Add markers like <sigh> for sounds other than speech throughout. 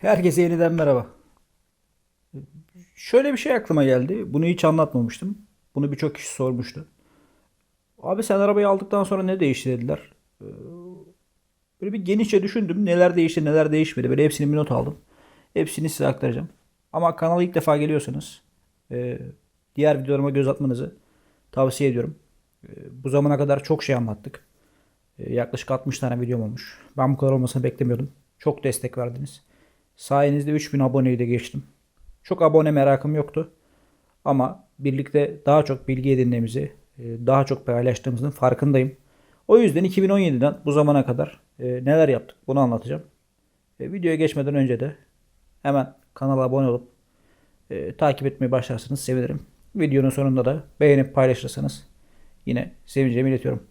Herkese yeniden merhaba. Şöyle bir şey aklıma geldi. Bunu hiç anlatmamıştım. Bunu birçok kişi sormuştu. Abi sen arabayı aldıktan sonra ne değişti dediler. Ee, Böyle bir genişçe düşündüm. Neler değişti neler değişmedi. Böyle hepsini bir not aldım. Hepsini size aktaracağım. Ama kanala ilk defa geliyorsanız e, diğer videolarıma göz atmanızı tavsiye ediyorum. E, Bu zamana kadar çok şey anlattık. E, Yaklaşık 60 tane videom olmuş. Ben bu kadar olmasını beklemiyordum. Çok destek verdiniz. Sayenizde 3000 aboneyi de geçtim. Çok abone merakım yoktu. Ama birlikte daha çok bilgi edindiğimizi, e, daha çok paylaştığımızın farkındayım. O yüzden 2017'den bu zamana kadar e, neler yaptık bunu anlatacağım. E, Videoya geçmeden önce de hemen kanala abone olup takip etmeye başlarsanız sevinirim. Videonun sonunda da beğenip paylaşırsanız yine sevineceğimi iletiyorum.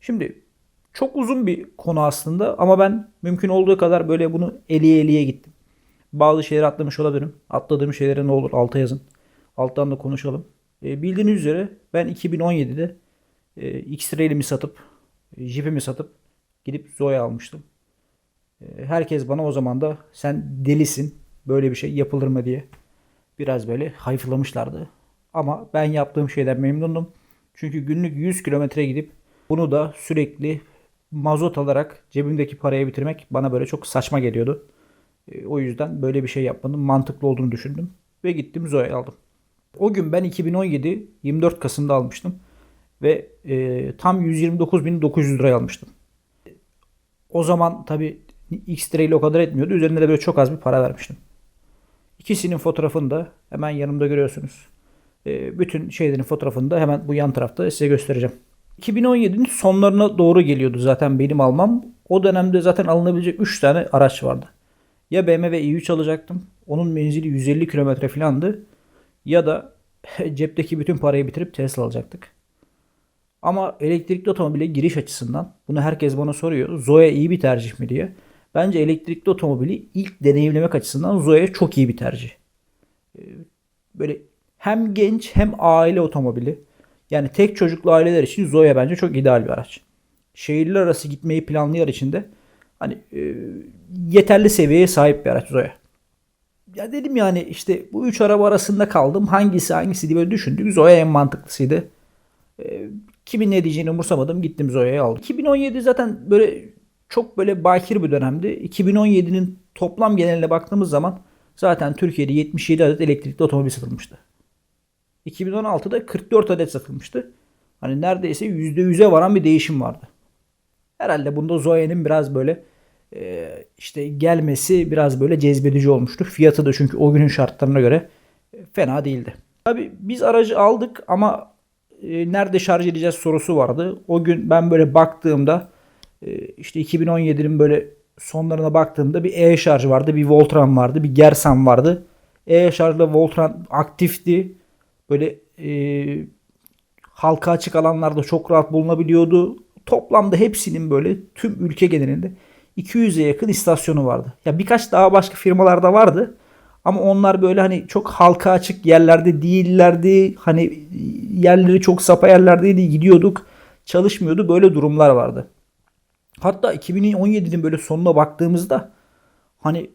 Şimdi çok uzun bir konu aslında ama ben mümkün olduğu kadar böyle bunu eliye eliye gittim. Bazı şeyleri atlamış olabilirim. Atladığım şeylere ne olur alta yazın. Alttan da konuşalım. E, bildiğiniz üzere ben 2017'de e, X-Trail'imi satıp, Jeep'imi satıp gidip Zoe almıştım. E, herkes bana o zaman da sen delisin böyle bir şey yapılır mı diye biraz böyle hayıflamışlardı. Ama ben yaptığım şeyden memnundum. Çünkü günlük 100 kilometre gidip bunu da sürekli mazot alarak cebimdeki parayı bitirmek bana böyle çok saçma geliyordu. E, O yüzden böyle bir şey yapmanın mantıklı olduğunu düşündüm ve gittim Zoe aldım. O gün ben 2017 24 Kasım'da almıştım ve e, tam 129.900 liraya almıştım. O zaman tabi X lirayla o kadar etmiyordu. Üzerinde de böyle çok az bir para vermiştim. İkisinin fotoğrafını da hemen yanımda görüyorsunuz. E, bütün şeylerin fotoğrafını da hemen bu yan tarafta size göstereceğim. 2017'nin sonlarına doğru geliyordu zaten benim almam. O dönemde zaten alınabilecek 3 tane araç vardı. Ya BMW i3 alacaktım. Onun menzili 150 kilometre falandı. Ya da <laughs> cepteki bütün parayı bitirip Tesla alacaktık. Ama elektrikli otomobile giriş açısından bunu herkes bana soruyor. Zoe iyi bir tercih mi diye. Bence elektrikli otomobili ilk deneyimlemek açısından Zoe çok iyi bir tercih. Ee, Böyle hem genç hem aile otomobili. Yani tek çocuklu aileler için Zoe bence çok ideal bir araç. Şehirler arası gitmeyi planlayan için de hani e, yeterli seviyeye sahip bir araç Zoe. Ya dedim yani işte bu üç araba arasında kaldım. Hangisi hangisi diye böyle düşündük. Zoe en mantıklısıydı. E, kimin ne diyeceğini umursamadım. Gittim Zoe'yi aldım. 2017 zaten böyle çok böyle bakir bir dönemdi. 2017'nin toplam geneline baktığımız zaman zaten Türkiye'de 77 adet elektrikli otomobil satılmıştı. 2016'da 44 adet satılmıştı. Hani neredeyse %100'e varan bir değişim vardı. Herhalde bunda Zoe'nin biraz böyle e, işte gelmesi biraz böyle cezbedici olmuştu. Fiyatı da çünkü o günün şartlarına göre e, fena değildi. Tabi biz aracı aldık ama e, nerede şarj edeceğiz sorusu vardı. O gün ben böyle baktığımda e, işte 2017'nin böyle sonlarına baktığımda bir e-şarj vardı, bir Voltran vardı, bir Gersan vardı. E-şarjla Voltran aktifti. Böyle e, halka açık alanlarda çok rahat bulunabiliyordu. Toplamda hepsinin böyle tüm ülke genelinde 200'e yakın istasyonu vardı. Ya birkaç daha başka firmalarda vardı. Ama onlar böyle hani çok halka açık yerlerde değillerdi. Hani yerleri çok sapa yerlerdeydi. Gidiyorduk. Çalışmıyordu. Böyle durumlar vardı. Hatta 2017'nin böyle sonuna baktığımızda hani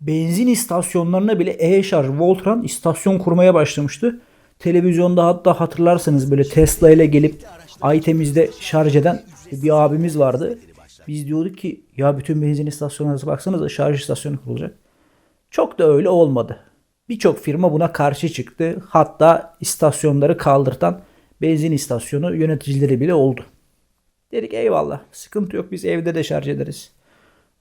benzin istasyonlarına bile e-şarj Voltran istasyon kurmaya başlamıştı. Televizyonda hatta hatırlarsanız böyle Tesla ile gelip Aytemiz'de şarj eden bir abimiz vardı. Biz diyorduk ki ya bütün benzin istasyonlarına baksanıza şarj istasyonu kurulacak. Çok da öyle olmadı. Birçok firma buna karşı çıktı. Hatta istasyonları kaldırtan benzin istasyonu yöneticileri bile oldu. Dedik eyvallah sıkıntı yok biz evde de şarj ederiz.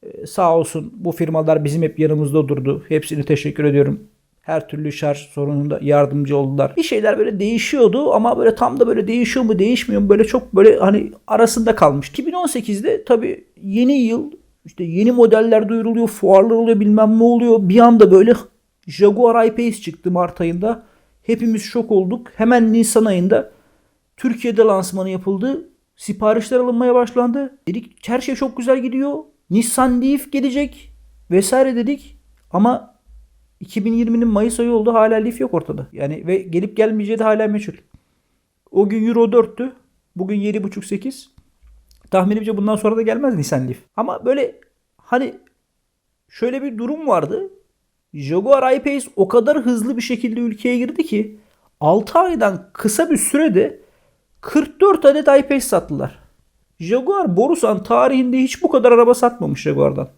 Ee, sağ olsun bu firmalar bizim hep yanımızda durdu. Hepsine teşekkür ediyorum. Her türlü şarj sorununda yardımcı oldular. Bir şeyler böyle değişiyordu ama böyle tam da böyle değişiyor mu değişmiyor mu böyle çok böyle hani arasında kalmış. 2018'de tabii yeni yıl işte yeni modeller duyuruluyor, fuarlar oluyor bilmem ne oluyor. Bir anda böyle Jaguar I-Pace çıktı Mart ayında. Hepimiz şok olduk. Hemen Nisan ayında Türkiye'de lansmanı yapıldı. Siparişler alınmaya başlandı. Dedik her şey çok güzel gidiyor. Nissan Leaf gelecek vesaire dedik. Ama 2020'nin Mayıs ayı oldu hala Leaf yok ortada. Yani ve gelip gelmeyeceği de hala meçhul. O gün Euro 4'tü. Bugün 7.5-8. Tahminimce bundan sonra da gelmez Nissan Leaf. Ama böyle hani şöyle bir durum vardı. Jaguar I-Pace o kadar hızlı bir şekilde ülkeye girdi ki 6 aydan kısa bir sürede 44 adet I-Pace sattılar. Jaguar Borusan tarihinde hiç bu kadar araba satmamış Jaguar'dan.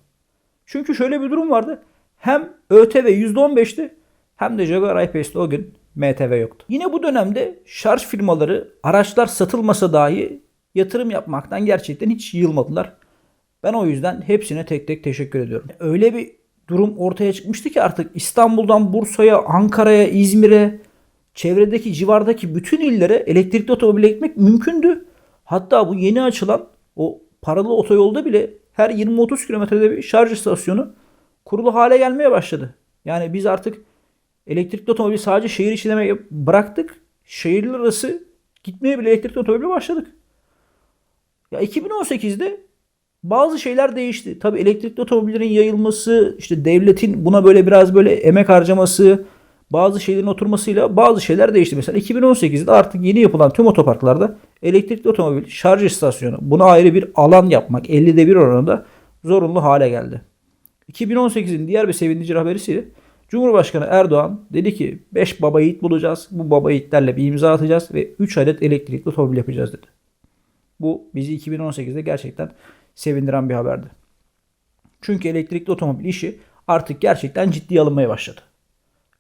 Çünkü şöyle bir durum vardı. Hem ÖTV %15'ti hem de Jaguar I-Pace'de o gün MTV yoktu. Yine bu dönemde şarj firmaları araçlar satılmasa dahi yatırım yapmaktan gerçekten hiç yılmadılar. Ben o yüzden hepsine tek tek teşekkür ediyorum. Öyle bir durum ortaya çıkmıştı ki artık İstanbul'dan Bursa'ya, Ankara'ya, İzmir'e, çevredeki civardaki bütün illere elektrikli otomobile gitmek mümkündü. Hatta bu yeni açılan o paralı otoyolda bile her 20-30 kilometrede bir şarj istasyonu kurulu hale gelmeye başladı. Yani biz artık elektrikli otomobil sadece şehir içi demeyi bıraktık. Şehirler arası gitmeye bile elektrikli otomobile başladık. Ya 2018'de bazı şeyler değişti. Tabi elektrikli otomobillerin yayılması, işte devletin buna böyle biraz böyle emek harcaması, bazı şeylerin oturmasıyla bazı şeyler değişti. Mesela 2018'de artık yeni yapılan tüm otoparklarda elektrikli otomobil şarj istasyonu buna ayrı bir alan yapmak 50'de bir oranında zorunlu hale geldi. 2018'in diğer bir sevindirici haberisiyle Cumhurbaşkanı Erdoğan dedi ki 5 baba yiğit bulacağız. Bu baba yiğitlerle bir imza atacağız ve 3 adet elektrikli otomobil yapacağız dedi. Bu bizi 2018'de gerçekten sevindiren bir haberdi. Çünkü elektrikli otomobil işi artık gerçekten ciddiye alınmaya başladı.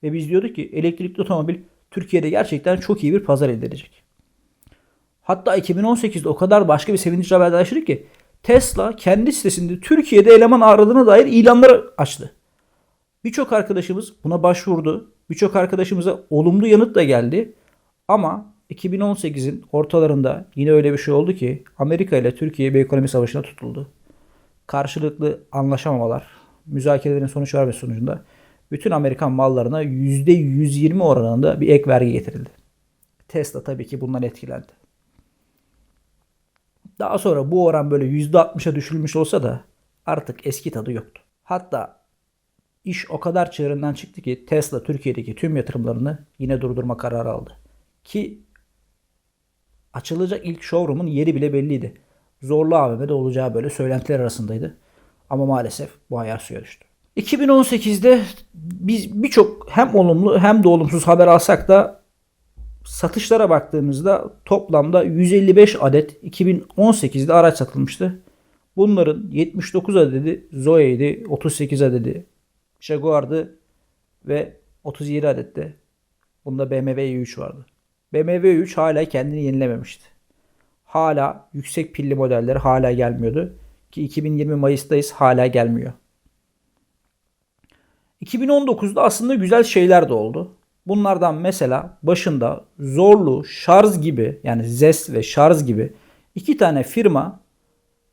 Ve biz diyorduk ki elektrikli otomobil Türkiye'de gerçekten çok iyi bir pazar elde edecek. Hatta 2018'de o kadar başka bir sevindirici haber yaşadık ki Tesla kendi sitesinde Türkiye'de eleman aradığına dair ilanlar açtı. Birçok arkadaşımız buna başvurdu. Birçok arkadaşımıza olumlu yanıt da geldi. Ama 2018'in ortalarında yine öyle bir şey oldu ki Amerika ile Türkiye bir ekonomi savaşına tutuldu. Karşılıklı anlaşamamalar, müzakerelerin sonuç vermesi sonucunda bütün Amerikan mallarına %120 oranında bir ek vergi getirildi. Tesla tabii ki bundan etkilendi. Daha sonra bu oran böyle %60'a düşülmüş olsa da artık eski tadı yoktu. Hatta iş o kadar çığırından çıktı ki Tesla Türkiye'deki tüm yatırımlarını yine durdurma kararı aldı. Ki açılacak ilk showroom'un yeri bile belliydi. Zorlu AVM'de olacağı böyle söylentiler arasındaydı. Ama maalesef bu ayar suya düştü. 2018'de biz birçok hem olumlu hem de olumsuz haber alsak da satışlara baktığımızda toplamda 155 adet 2018'de araç satılmıştı. Bunların 79 adedi Zoe'ydi, 38 adedi Jaguar'dı ve 37 adette bunda BMW i3 vardı. BMW 3 hala kendini yenilememişti. Hala yüksek pilli modelleri hala gelmiyordu. Ki 2020 Mayıs'tayız hala gelmiyor. 2019'da aslında güzel şeyler de oldu. Bunlardan mesela başında Zorlu, Şarj gibi yani Zest ve Şarj gibi iki tane firma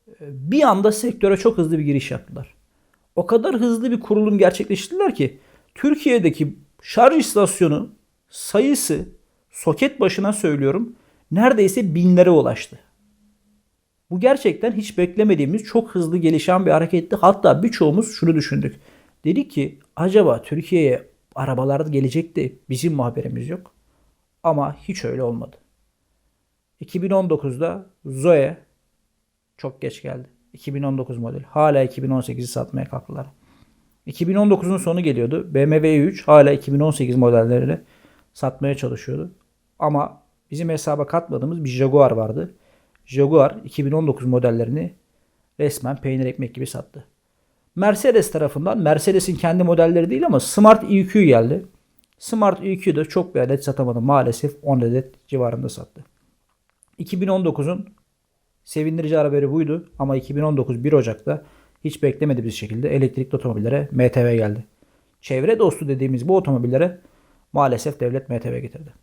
e, bir anda sektöre çok hızlı bir giriş yaptılar. O kadar hızlı bir kurulum gerçekleştirdiler ki Türkiye'deki şarj istasyonu sayısı soket başına söylüyorum neredeyse binlere ulaştı. Bu gerçekten hiç beklemediğimiz çok hızlı gelişen bir hareketti. Hatta birçoğumuz şunu düşündük. Dedik ki acaba Türkiye'ye arabalar gelecekti bizim mi haberimiz yok? Ama hiç öyle olmadı. 2019'da Zoe çok geç geldi. 2019 model. Hala 2018'i satmaya kalktılar. 2019'un sonu geliyordu. BMW 3 hala 2018 modellerini satmaya çalışıyordu. Ama bizim hesaba katmadığımız bir Jaguar vardı. Jaguar 2019 modellerini resmen peynir ekmek gibi sattı. Mercedes tarafından Mercedes'in kendi modelleri değil ama Smart EQ geldi. Smart EQ de çok bir adet satamadı. Maalesef 10 adet civarında sattı. 2019'un sevindirici haberi buydu ama 2019 1 Ocak'ta hiç beklemediğimiz şekilde elektrikli otomobillere MTV geldi. Çevre dostu dediğimiz bu otomobillere maalesef devlet MTV getirdi.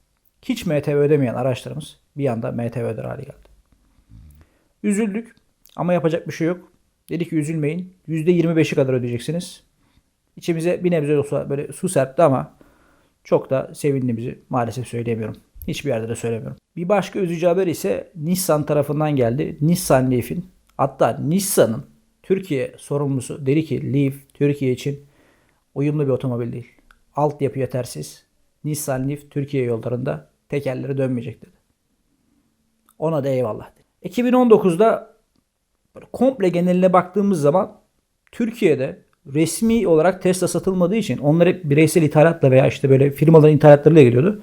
Hiç MTV ödemeyen araçlarımız bir anda MTV öder hale geldi. Üzüldük ama yapacak bir şey yok. Dedik ki üzülmeyin. %25'i kadar ödeyeceksiniz. İçimize bir nebze olsa böyle su serpti ama çok da sevindiğimizi maalesef söyleyemiyorum. Hiçbir yerde de söylemiyorum. Bir başka üzücü haber ise Nissan tarafından geldi. Nissan Leaf'in hatta Nissan'ın Türkiye sorumlusu dedi ki Leaf Türkiye için uyumlu bir otomobil değil. Altyapı yetersiz. Nissan Leaf Türkiye yollarında tekerleri dönmeyecek dedi. Ona da eyvallah dedi. 2019'da komple geneline baktığımız zaman Türkiye'de resmi olarak Tesla satılmadığı için onlar hep bireysel ithalatla veya işte böyle firmaların ithalatlarıyla geliyordu.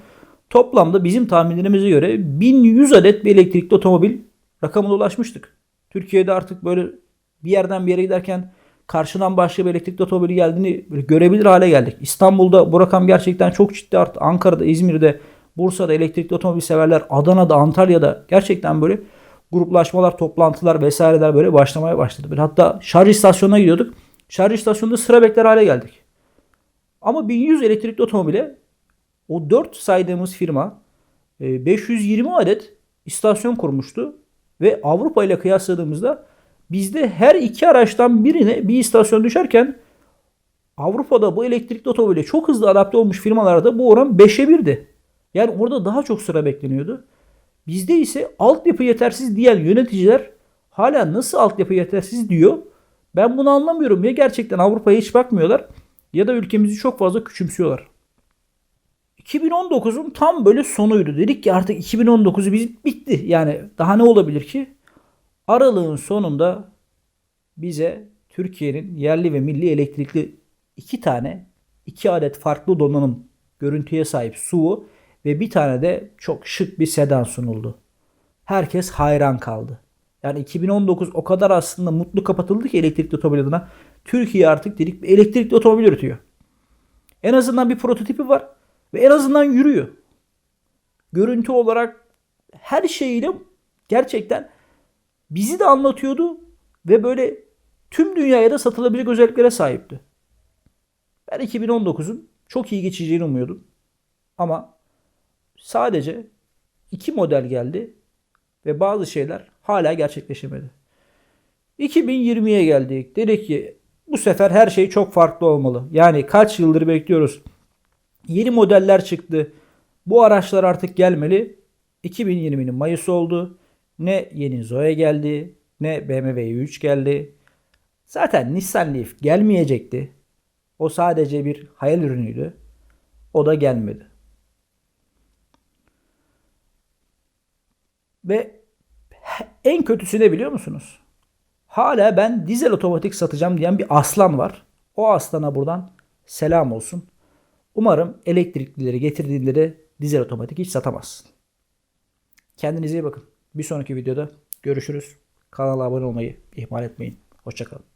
Toplamda bizim tahminlerimize göre 1100 adet bir elektrikli otomobil rakamına ulaşmıştık. Türkiye'de artık böyle bir yerden bir yere giderken karşıdan başka bir elektrikli otomobili geldiğini böyle görebilir hale geldik. İstanbul'da bu rakam gerçekten çok ciddi arttı. Ankara'da, İzmir'de, Bursa'da elektrikli otomobil severler, Adana'da, Antalya'da gerçekten böyle gruplaşmalar, toplantılar vesaireler böyle başlamaya başladı. Böyle hatta şarj istasyonuna gidiyorduk. Şarj istasyonunda sıra bekler hale geldik. Ama 1100 elektrikli otomobile o 4 saydığımız firma e, 520 adet istasyon kurmuştu. Ve Avrupa ile kıyasladığımızda bizde her iki araçtan birine bir istasyon düşerken Avrupa'da bu elektrikli otomobile çok hızlı adapte olmuş firmalarda bu oran 5'e 1'di. Yani orada daha çok sıra bekleniyordu. Bizde ise altyapı yetersiz diyen yöneticiler hala nasıl altyapı yetersiz diyor. Ben bunu anlamıyorum. Ya gerçekten Avrupa'ya hiç bakmıyorlar ya da ülkemizi çok fazla küçümsüyorlar. 2019'un tam böyle sonuydu. Dedik ki artık 2019'u biz bitti. Yani daha ne olabilir ki? Aralığın sonunda bize Türkiye'nin yerli ve milli elektrikli iki tane iki adet farklı donanım görüntüye sahip SUV ve bir tane de çok şık bir sedan sunuldu. Herkes hayran kaldı. Yani 2019 o kadar aslında mutlu kapatıldı ki elektrikli otomobil adına. Türkiye artık dedik bir elektrikli otomobil üretiyor. En azından bir prototipi var ve en azından yürüyor. Görüntü olarak her şeyiyle gerçekten bizi de anlatıyordu ve böyle tüm dünyaya da satılabilecek özelliklere sahipti. Ben 2019'un çok iyi geçeceğini umuyordum. Ama sadece iki model geldi ve bazı şeyler hala gerçekleşemedi. 2020'ye geldik. Dedik ki bu sefer her şey çok farklı olmalı. Yani kaç yıldır bekliyoruz. Yeni modeller çıktı. Bu araçlar artık gelmeli. 2020'nin Mayıs oldu. Ne yeni Zoe geldi, ne BMW i3 geldi. Zaten Nissan Leaf gelmeyecekti. O sadece bir hayal ürünüydü. O da gelmedi. Ve en kötüsü ne biliyor musunuz? Hala ben dizel otomatik satacağım diyen bir aslan var. O aslana buradan selam olsun. Umarım elektriklileri getirdiğinde de dizel otomatik hiç satamazsın. Kendinize iyi bakın. Bir sonraki videoda görüşürüz. Kanala abone olmayı ihmal etmeyin. Hoşçakalın.